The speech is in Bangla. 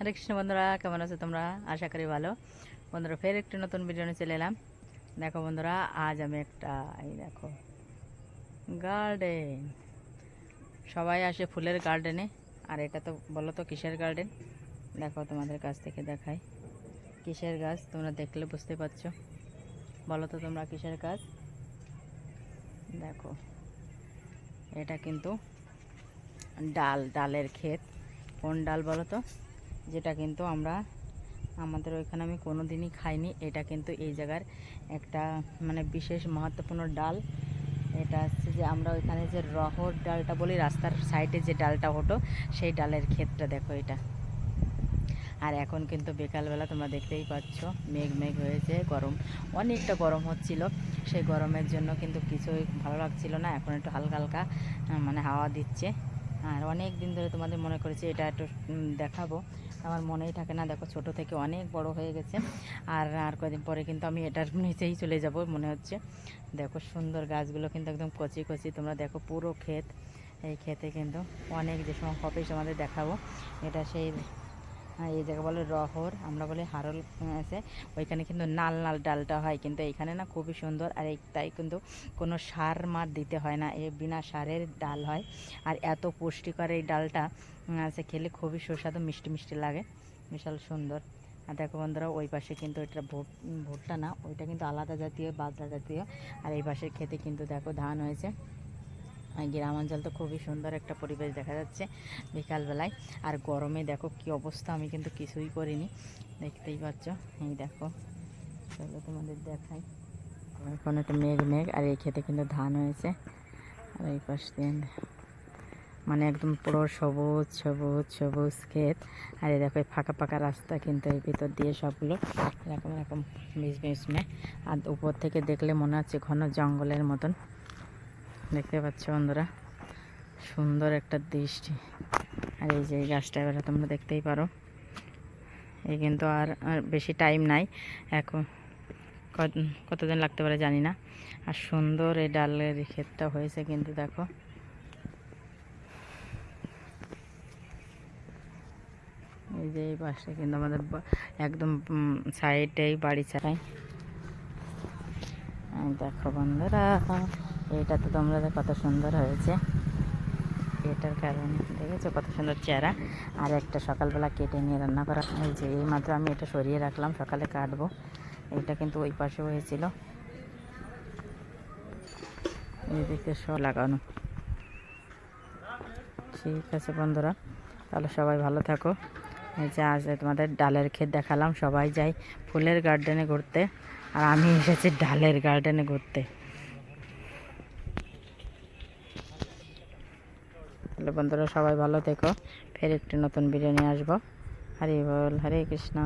হরে কৃষ্ণ বন্ধুরা, কেমন আছো তোমরা? আশা করি ভালো। বন্ধুরা, ফের একটি নতুন ভিডিও নিয়ে চলে এলাম। দেখো বন্ধুরা, আজ আমি একটা, এই দেখো গার্ডেন সবাই আসে ফুলের গার্ডেনে আর এটা তো, বলো তো কিসের গার্ডেন দেখো তোমাদের কাছ থেকে দেখাই। কিসের গাছ? তোমরা দেখলে বুঝতে পারছ। বলো তো তোমরা কিসের গাছ? দেখো, এটা কিন্তু ডাল, ডালের ক্ষেত। কোন ডাল বলো তো? যেটা কিন্তু আমরা আমাদের ওইখানে আমি কোনো দিনই খাইনি। এটা কিন্তু এই জায়গার একটা মানে বিশেষ মহত্বপূর্ণ ডাল। এটা হচ্ছে যে আমরা ওইখানে যে রহর ডালটা বলি, রাস্তার সাইডে যে ডালটা হতো সেই ডালের ক্ষেতটা দেখো এটা। আর এখন কিন্তু বিকালবেলা তোমরা দেখতেই পাচ্ছ, মেঘ মেঘ হয়েছে, গরম। অনেকটা গরম হচ্ছিল। সেই গরমের জন্য কিন্তু কিছুই ভালো লাগছিল না। এখন একটু হালকা হালকা মানে হাওয়া দিচ্ছে। আর অনেক দিন ধরে তোমাদের মনে করেছি এটা একটু দেখাবো। আমার মনেই থাকে না, দেখো ছোট থেকে অনেক বড় হয়ে গেছে। আর আর কয়েকদিন পরে কিন্তু আমি এটার নিচেই চলে যাব মনে হচ্ছে। দেখো সুন্দর গাছগুলো কিন্তু একদম কচি কচি, তোমরা দেখো পুরো ক্ষেত। এই ক্ষেতে কিন্তু অনেক যে সময় কপিস আমাদের দেখাবো। এটা সেই এই জায়গা বলে রহর, আমরা বলি হারল আছে। ওইখানে কিন্তু নাল নাল ডালটা হয়, কিন্তু এইখানে না খুবই সুন্দর, আর এই তাই কিন্তু কোনো সার মার দিতে হয় না, এ বিনা সারের ডাল হয়। আর এত পুষ্টিকর এই ডালটা আছে, খেলে খুবই সুস্বাদু, মিষ্টি মিষ্টি লাগে, বিশাল সুন্দর। আর দেখো বন্ধুরা, ওই পাশে কিন্তু ভুট, ভুট্টা না, ওইটা কিন্তু আলাদা জাতীয়, বাজরা জাতীয়। আর এই পাশের খেতে কিন্তু দেখো ধান হয়েছে। গ্রাম অঞ্চল তো খুবই সুন্দর একটা পরিবেশ দেখা যাচ্ছে বিকালবেলায়। আর গরমে দেখো কি অবস্থা, আমি কিন্তু কিছুই করিনি। দেখতেই পাচ্ছ, এই দেখো। চলো তোমাদের দেখাই। এখন একটা মেঘ মেঘ, আর এই খেতে কিন্তু ধান হয়েছে। আর এই পাশ দিয়ে মানে একদম পুরো সবুজ সবুজ সবুজ ক্ষেত। আর এই দেখো ফাঁকা ফাঁকা রাস্তা কিন্তু এই ভিতর দিয়ে সবগুলো এরকম এরকম মিস মিস মে। আর উপর থেকে দেখলে মনে হচ্ছে ঘন জঙ্গলের মতন। দেখতে পাচ্ছ বন্ধুরা? সুন্দর একটা দৃষ্টি। আর এই যে এই গাছটা এবারে তোমরা দেখতেই পারো। এই কিন্তু আর আর বেশি টাইম নাই। এখন কতদিন লাগতে পারে জানি না। আর সুন্দর এই ডালের ক্ষেতটা হয়েছে কিন্তু দেখো। এই যে এই পাশে কিন্তু আমাদের একদম সাইডেই বাড়ি এই দেখো বন্ধুরা। এটা তো তোমরা কত সুন্দর হয়েছে। এটার কারণে দেখেছ কত সুন্দর চেহারা। আর একটা সকালবেলা কেটে নিয়ে রান্না করা। যে, এই মাত্র আমি এটা সরিয়ে রাখলাম, সকালে কাটবো। এটা কিন্তু ওই পাশে হয়েছিল। এদিকে সব লাগানো। ঠিক আছে বন্ধুরা, তাহলে সবাই ভালো থাকো। এই যে, আজ তোমাদের ডালের ক্ষেত দেখালাম, সবাই যাই ফুলের গার্ডেনে ঘুরতে। আর আমি এসেছি ডালের গার্ডেনে ঘুরতে। তাহলে বন্ধুরা, সবাই ভালো থেকো। ফের একটি নতুন ভিডিও নিয়ে আসব। হরি বল, হরে কৃষ্ণ।